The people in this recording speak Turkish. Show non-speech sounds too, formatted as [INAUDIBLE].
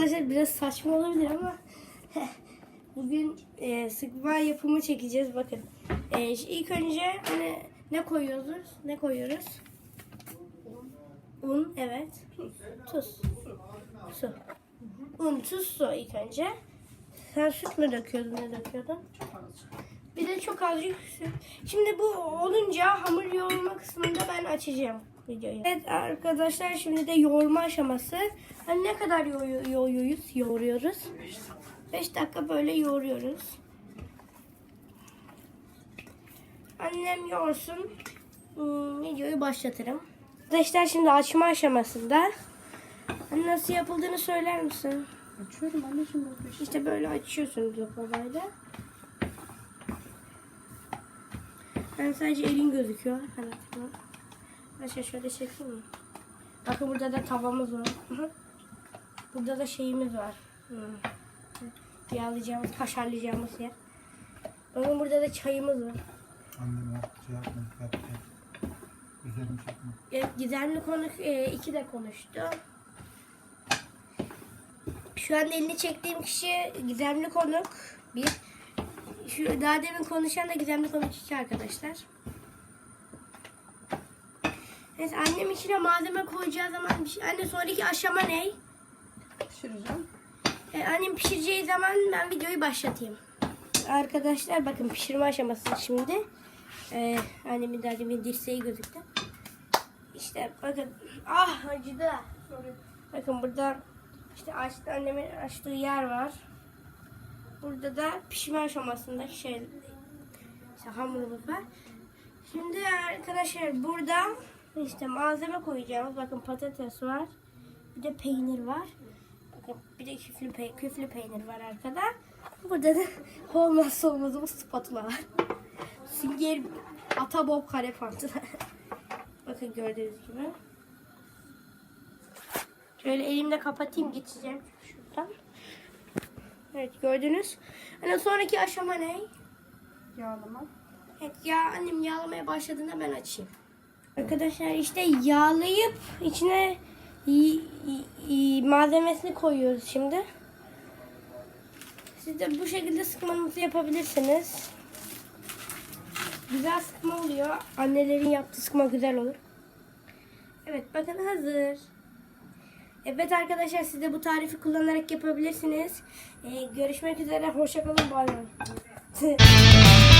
biraz saçma olabilir ama [LAUGHS] bugün e, sıkma yapımı çekeceğiz. Bakın. E, ilk önce hani ne koyuyoruz? Ne koyuyoruz? Un, evet. Tuz. Su. Un, tuz, su ilk önce. Sen süt mü döküyordun, ne döküyordun? Bir de çok azıcık süt. Şimdi bu olunca hamur yoğurma kısmında ben açacağım videoyu. Evet arkadaşlar şimdi de yoğurma aşaması. Hani ne kadar yo- yo- yoğuruyoruz? Yoğuruyoruz. 5 dakika böyle yoğuruyoruz. Annem yoğursun. Hmm, videoyu başlatırım. Arkadaşlar şimdi açma aşamasında. Hani nasıl yapıldığını söyler misin? Açıyorum anneciğim. İşte böyle açıyorsunuz babayla. Yani sadece elin gözüküyor. Evet. Arkadaşlar şöyle çekeyim mi? Bakın burada da tavamız var. Burada da şeyimiz var. Yağlayacağımız, kaşarlayacağımız yer. Bakın burada da çayımız var. Annem yaptı, şey yaptı. Üzerini çekme. Evet, gizemli konuk e, iki de konuştu. Şu an elini çektiğim kişi gizemli konuk bir. Şu daha demin konuşan da gizemli konuk iki arkadaşlar. Evet annem içine malzeme koyacağı zaman bir şey- anne sonraki aşama ne? Pişireceğim. E, annem pişireceği zaman ben videoyu başlatayım. Arkadaşlar bakın pişirme aşaması şimdi. E, annemin daha demin dirseği gözüktü. İşte bakın. Ah acıdı. Bakın burada işte açtı, annemin açtığı yer var. Burada da pişme aşamasındaki şey işte hamurumuz var. Şimdi arkadaşlar burada işte malzeme koyacağımız bakın patates var. Bir de peynir var. Bakın bir de küflü, pe- küflü peynir var arkada. Burada da [LAUGHS] olmazsa olmazımız spatula var. Sünger ata bob kare pantı. [LAUGHS] Bakın gördüğünüz gibi. Şöyle elimle kapatayım geçeceğim şuradan. Evet gördünüz. Hani sonraki aşama ne? Yağlama. Evet ya annem yağlamaya başladığında ben açayım. Arkadaşlar işte yağlayıp içine malzemesini koyuyoruz şimdi. Siz de bu şekilde sıkmanızı yapabilirsiniz. Güzel sıkma oluyor. Annelerin yaptığı sıkma güzel olur. Evet bakın hazır. Evet arkadaşlar siz de bu tarifi kullanarak yapabilirsiniz. Ee, görüşmek üzere. Hoşçakalın. Bay bay. [LAUGHS]